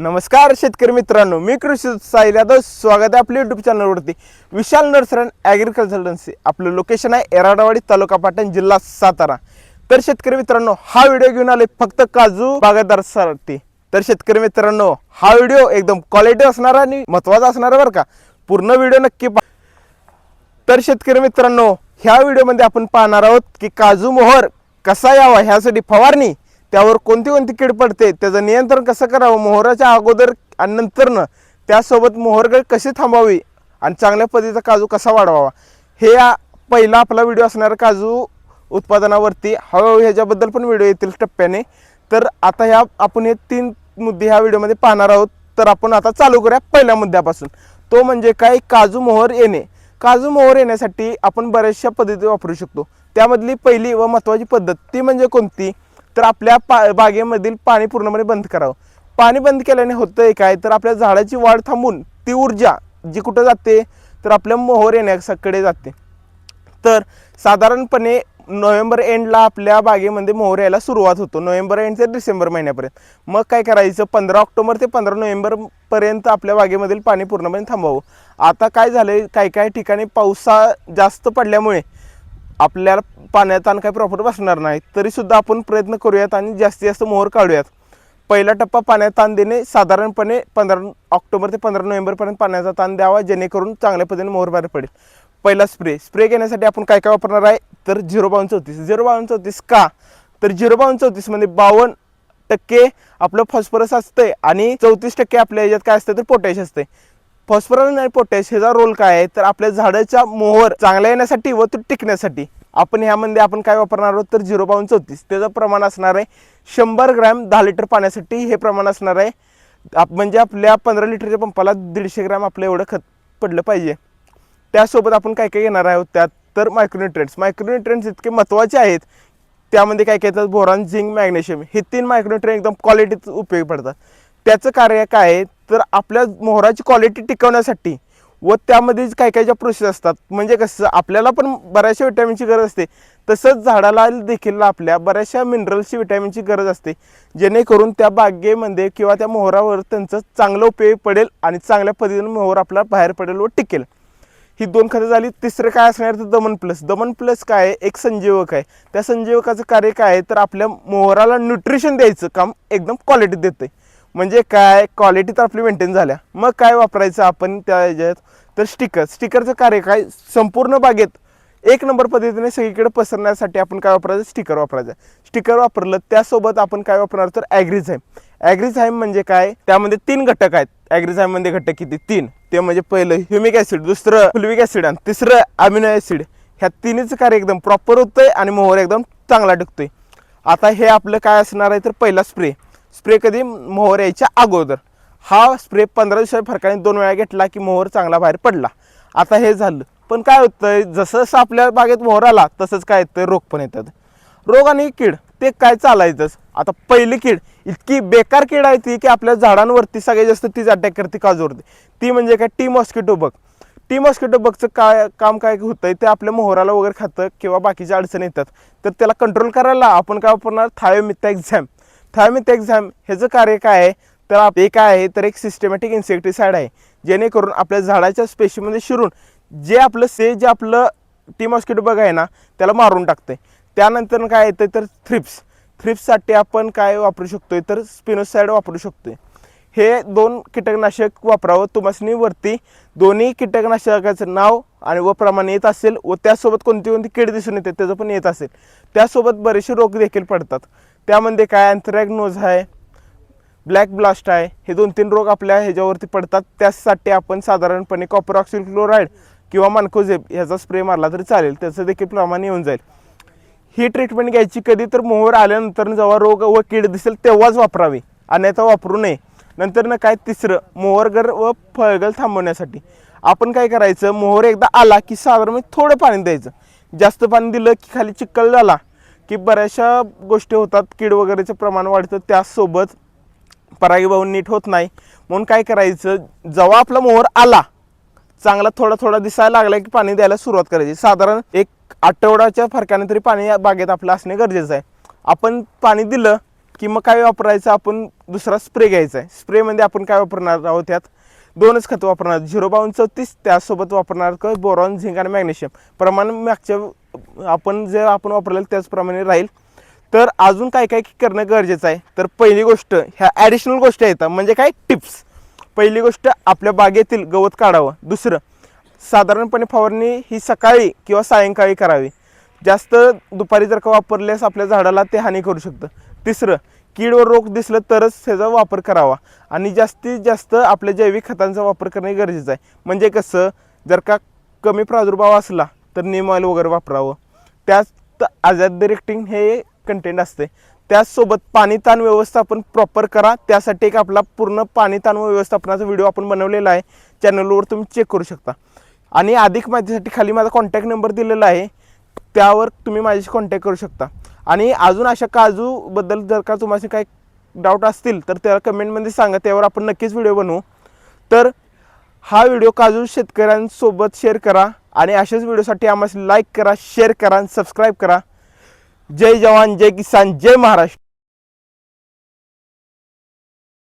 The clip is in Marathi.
नमस्कार शेतकरी मित्रांनो मी कृषी साहिल यादव स्वागत आहे आपल्या युट्यूब चॅनलवरती विशाल नर्सरी अँड ॲग्रिकल्चरन्सी आपलं लोकेशन आहे एराडावाडी तालुका पाटण जिल्हा सातारा. तर शेतकरी मित्रांनो हा व्हिडिओ घेऊन आले फक्त काजू बागायतदारासाठी. तर शेतकरी मित्रांनो हा व्हिडिओ एकदम क्वालिटी असणार आणि महत्त्वाचा असणार बरं का. पूर्ण व्हिडिओ नक्की पहा. तर शेतकरी मित्रांनो ह्या व्हिडिओमध्ये आपण पाहणार आहोत की काजू मोहर कसा यावा ह्यासाठी फवारणी त्यावर कोणती कोणती कीड पडते त्याचं नियंत्रण कसं करावं मोहराच्या अगोदर आणि नंतरनं त्यासोबत मोहरगळ कशी थांबावी आणि चांगल्या पद्धतीचा काजू कसा वाढवावा? हे या पहिला आपला व्हिडिओ असणाऱ्या काजू उत्पादनावरती हळूहळू ह्याच्याबद्दल पण व्हिडिओ येतील टप्प्याने. तर आता ह्या आपण हे तीन मुद्दे ह्या व्हिडिओमध्ये पाहणार आहोत. तर आपण आता चालू करूया पहिल्या मुद्द्यापासून. तो म्हणजे काय? काजू मोहर येणे. काजू मोहर येण्यासाठी आपण बऱ्याचशा पद्धती वापरू शकतो. त्यामधली पहिली व महत्त्वाची पद्धत ती म्हणजे कोणती? तर आपल्या पा बागेमधील पाणी पूर्णपणे बंद करावं. पाणी बंद केल्याने होतंय काय? तर आपल्या झाडाची वाढ थांबून ती ऊर्जा जी कुठं जाते तर आपल्या मोहर येण्याकडे जाते. तर साधारणपणे नोव्हेंबर एंडला आपल्या बागेमध्ये मोहर यायला सुरुवात होतो. नोव्हेंबर एंड ते डिसेंबर महिन्यापर्यंत. मग काय करायचं? पंधरा ऑक्टोबर ते पंधरा नोव्हेंबरपर्यंत आपल्या बागेमधील पाणी पूर्णपणे थांबावं आता काय झालंय? काही काही ठिकाणी पावसा जास्त पडल्यामुळे आपल्याला पाण्यात ताण काही प्रॉफिट बसणार नाही तरीसुद्धा आपण प्रयत्न करूयात आणि जास्तीत जास्त मोहर काढूयात. पहिला टप्पा पाण्यात ताण देणे साधारणपणे पंधरा ऑक्टोबर ते पंधरा नोव्हेंबरपर्यंत पाण्याचा ताण द्यावा जेणेकरून चांगल्या पद्धतीने मोहर बाहेर पडेल. पहिला स्प्रे स्प्रे घेण्यासाठी आपण काय काय वापरणार आहे? तर झिरो बावन्न चौतीस. झिरो बावन्न चौतीस का? तर झिरो बावन्न चौतीसमध्ये बावन्न टक्के आपलं फॉस्फरस असतंय आणि चौतीस टक्के आपल्या याच्यात काय असतं तर पोटॅश असते फॉस्फरस आणि पोटॅश ह्याचा रोल काय आहे? तर आपल्या झाडाच्या मोहर चांगल्या येण्यासाठी व तो टिकण्यासाठी आपण ह्यामध्ये आपण काय वापरणार आहोत? तर झिरो बावन्न चौतीस. त्याचं प्रमाण असणार आहे शंभर ग्रॅम दहा लिटर पाण्यासाठी हे प्रमाण असणार आहे. आप म्हणजे आपल्या पंधरा लिटरच्या पंपाला दीडशे ग्रॅम आपलं एवढं खत पडलं पाहिजे. त्यासोबत आपण काय काय घेणार आहोत? त्यात तर मायक्रोन्युट्रेंट्स मायक्रोन्युट्रेंट्स इतके महत्त्वाचे आहेत. त्यामध्ये काय काय येतात? बोरॉन झिंक मॅग्नेशियम हे तीन मायक्रोन्युट्रेंट एकदम क्वालिटीत उपयोगी पडतात. त्याचं कार्य काय आहे? तर आपल्या मोहराची क्वालिटी टिकवण्यासाठी व त्यामध्ये काय काय ज्या प्रोसेस असतात म्हणजे कसं आपल्याला पण बऱ्याचशा विटॅमिनची गरज असते. तसंच झाडाला देखील आपल्या बऱ्याचशा मिनरल्सची विटॅमिनची गरज असते. जेणेकरून त्या बागेमध्ये किंवा त्या मोहरावर त्यांचं चांगलं उपयोग पडेल आणि चांगल्या पद्धतीने मोहर आपला बाहेर पडेल व टिकेल. ही दोन खतं झाली. तिसरं काय असणार? तर दमन प्लस दमन प्लस काय आहे? एक संजीवक आहे. त्या संजीवकाचं कार्य काय आहे? तर आपल्या मोहराला न्यूट्रिशन द्यायचं. काम एकदम क्वालिटीत देते म्हणजे काय क्वालिटी तर आपली मेंटेन झाल्या. मग काय वापरायचं आपण त्या ह्याच्यात? तर स्टिकर स्टिकरचं कार्य काय? संपूर्ण बागेत एक नंबर पद्धतीने सगळीकडे पसरण्यासाठी आपण काय वापरायचं? स्टिकर वापरायचं. स्टिकर वापरलं त्यासोबत आपण काय वापरणार? तर ॲग्रीझाईम ॲग्रीझाईम म्हणजे काय? त्यामध्ये तीन घटक आहेत. ॲग्रीझाईममध्ये घटक किती? तीन. ते म्हणजे पहिलं ह्युमिक ॲसिड दुसरं फुलविक ॲसिड आणि तिसरं अमिनो ॲसिड ह्या तिन्हीचं कार्य एकदम प्रॉपर होतंय आणि मोहर एकदम चांगला टिकतोय. आता हे आपलं काय असणार आहे? तर पहिला स्प्रे स्प्रे कधी मोहर यायच्या अगोदर. हा स्प्रे पंधरा दिवसाच्या फरकाने दोन वेळा घेतला की मोहर चांगला बाहेर पडला. आता हे झालं. पण काय होतंय? जसं जसं आपल्या बागेत मोहर आला तसंच काय येतं रोग पण येतात. रोग आणि कीड ते काय चालायचंच? आता पहिली कीड इतकी बेकार कीड आहे ती की आपल्या झाडांवरती सगळ्यात जास्त तीच अटॅक करते काजूवरती ती म्हणजे काय? Tea mosquito bug tea mosquito बगचं काय काम काय होतंय? ते आपल्या मोहराला वगैरे खातं किंवा बाकीच्या अडचणी येतात. तर त्याला कंट्रोल करायला आपण काय वापरणार? थायोमिथा एक्झॅम थायोमिथा एक्झाम ह्याचं कार्य काय आहे तर आप- हे काय आहे तर एक सिस्टमॅटिक इन्सेक्टिसाइड आहे. जेणेकरून आपल्या झाडाच्या स्पेशीमध्ये शिरून जे आपलं से जे आपलं टी मॉस्किटो बग आहे ना त्याला मारून टाकते त्यानंतर काय येतं तर थ्रिप्स थ्रिप्ससाठी आपण काय वापरू शकतो तर स्पिनोसाइड वापरू शकतो हे दोन कीटकनाशक वापरावं. तुमासनी वरती दोन्ही कीटकनाशकाचं नाव आणि व प्रमाण येत असेल व त्यासोबत कोणती कोणती कीड दिसून येते त्याचं पण येत असेल. त्यासोबत बरेचसे रोग देखील पडतात. त्यामध्ये काय अँथ्रॅग्नोज आहे ब्लॅक ब्लास्ट आहे हे दोन तीन रोग आपल्या ह्याच्यावरती पडतात. त्यासाठी आपण साधारणपणे कॉपर ऑक्सिल क्लोराईड किंवा मानकोझेब ह्याचा स्प्रे मारला तरी चालेल. त्याचं देखील प्रमाण येऊन जाईल. ही ट्रीटमेंट घ्यायची कधी तर मोहर आल्यानंतर जेव्हा रोग व कीड दिसेल तेव्हाच वापरावी. अन्यथा वापरू नये. नंतर ना काय तिसरं मोहरगर व फळगल थांबवण्यासाठी. आपण काय करायचं? मोहर एकदा आला की साधारण थोडं पाणी द्यायचं. जास्त पाणी दिलं की खाली चिखल झाला. की बऱ्याचशा गोष्टी होतात कीड वगैरेचं प्रमाण वाढतं त्यासोबत परागीभवन नीट होत नाही. म्हणून काय करायचं जेव्हा आपला मोहर आला चांगला थोडा थोडा दिसायला लागला की पाणी द्यायला सुरुवात करायची. साधारण एक आठवड्याच्या फरकाने तरी पाणी या बागेत आपलं असणे गरजेचं आहे. आपण पाणी दिलं की मग काय वापरायचं? आपण दुसरा स्प्रे घ्यायचा आहे. स्प्रेमध्ये आपण काय वापरणार आहोत त्यात दोनच खतं वापरणार झिरो बावन्न चौतीस त्यासोबत वापरणार का बोरॉन झिंक आणि मॅग्नेशियम. प्रमाण मागच्या आपण जे आपण वापरलेलं त्याचप्रमाणे राहील. तर अजून काय काय करणं गरजेचं आहे? तर पहिली गोष्ट ह्या ॲडिशनल गोष्टी आहेत. म्हणजे काय? टिप्स पहिली गोष्ट आपल्या बागेतील गवत काढावं. दुसरं साधारणपणे फवारणी ही सकाळी किंवा सायंकाळी करावी. जास्त दुपारी जर का वापरल्यास आपल्या झाडाला ते हानी करू शकतं. तिसरं कीड व रोग दिसलं तरच त्याचा वापर करावा. आणि जास्तीत जास्त आपल्या जैविक खतांचा वापर करणे गरजेचं आहे. म्हणजे कसं जर का कमी प्रादुर्भाव असला तर नेम ऑइल वगैरे वापरावं. त्यात आझाद डिरेक्टिंग हे कंटेंट असते त्याचसोबत पाणी ताण व्यवस्थापन प्रॉपर करा. त्यासाठी एक आपला पूर्ण पाणी ताण व्यवस्थापनाचा व्हिडिओ आपण बनवलेला आहे. चॅनलवर तुम्ही चेक करू शकता. आणि अधिक माहितीसाठी खाली माझा कॉन्टॅक्ट नंबर दिलेला आहे. त्यावर तुम्ही माझ्याशी कॉन्टॅक्ट करू शकता. आणि अजून अशा काजूबद्दल जर का तुम्हाला काही डाऊट असतील तर त्याला कमेंटमध्ये सांगा. त्यावर आपण नक्कीच व्हिडिओ बनवू. तर हा व्हिडिओ काजू शेतकऱ्यांसोबत शेअर करा. आणि अशाच व्हिडिओसाठी आम्हाला लाईक करा शेअर करा आणि सबस्क्राईब करा. जय जवान जय किसान जय महाराष्ट्र.